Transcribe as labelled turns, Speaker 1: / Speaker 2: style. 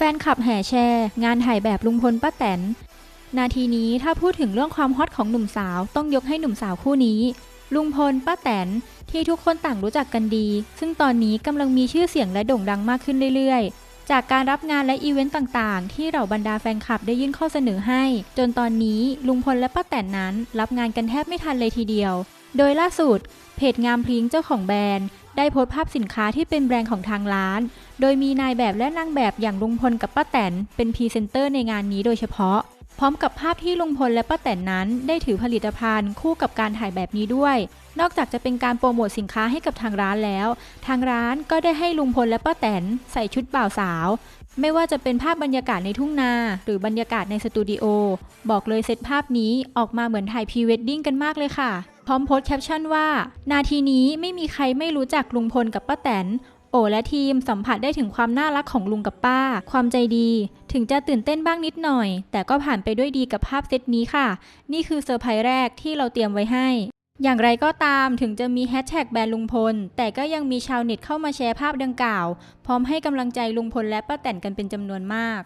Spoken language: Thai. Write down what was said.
Speaker 1: แฟนคลับแห่แชร์ งานถ่ายแบบลุงพลป้าแตน นาทีนี้ถ้าพูดถึงเรื่องความฮอตของหนุ่มสาวต้องยกให้หนุ่มสาวคู่นี้ ลุงพลป้าแตนที่ทุกคนต่างรู้จักกันดี ซึ่งตอนนี้กำลังมีชื่อเสียงและโด่งดังมากขึ้นเรื่อยๆ จากการรับงานและอีเวนต์ต่างๆ ที่เหล่าบรรดาแฟนคลับได้ยื่นข้อเสนอให้ จนตอนนี้ลุงพลและป้าแตนนั้น รับงานกันแทบไม่ทันเลยทีเดียว โดยล่าสุดเพจงามพริ้งเจ้าของแบรนด์ได้โพสต์ภาพสินค้าที่เป็นแบรนด์ของทางร้าน โดยมีนายแบบและนางแบบอย่างลุงพลกับป้าแตนเป็นพรีเซนเตอร์ในงานนี้โดยเฉพาะ พร้อมกับภาพที่ลุงพลและป้าแตนนั้น ได้ถือผลิตภัณฑ์คู่กับการถ่ายแบบนี้ด้วย นอกจากจะเป็นการโปรโมทสินค้าให้กับทางร้านแล้ว ทางร้านก็ได้ให้ลุงพลและป้าแตนใส่ชุดบ่าวสาว ไม่ว่าจะเป็นภาพบรรยากาศในทุ่งนา หรือบรรยากาศในสตูดิโอบอกเลยเซตภาพนี้ออกมาเหมือนถ่ายพรีเวดดิ้งกันมากเลยค่ะพร้อมโพสแคปชั่นว่า นาทีนี้ไม่มีใครไม่รู้จักลุงพลกับป้าแตน โอและทีมสัมผัสได้ถึงความน่ารักของลุงกับป้า ความใจดี ถึงจะตื่นเต้นบ้างนิดหน่อย แต่ก็ผ่านไปด้วยดีกับภาพเซตนี้ค่ะ นี่คือเซอร์ไพรส์แรกที่เราเตรียมไว้ให้ อย่างไรก็ตามถึงจะมีแฮชแท็กแบรนด์ลุงพล แต่ก็ยังมีชาวเน็ตเข้ามาแชร์ภาพดังกล่าว พร้อมให้กำลังใจลุงพลและป้าแตนกันเป็นจำนวนมาก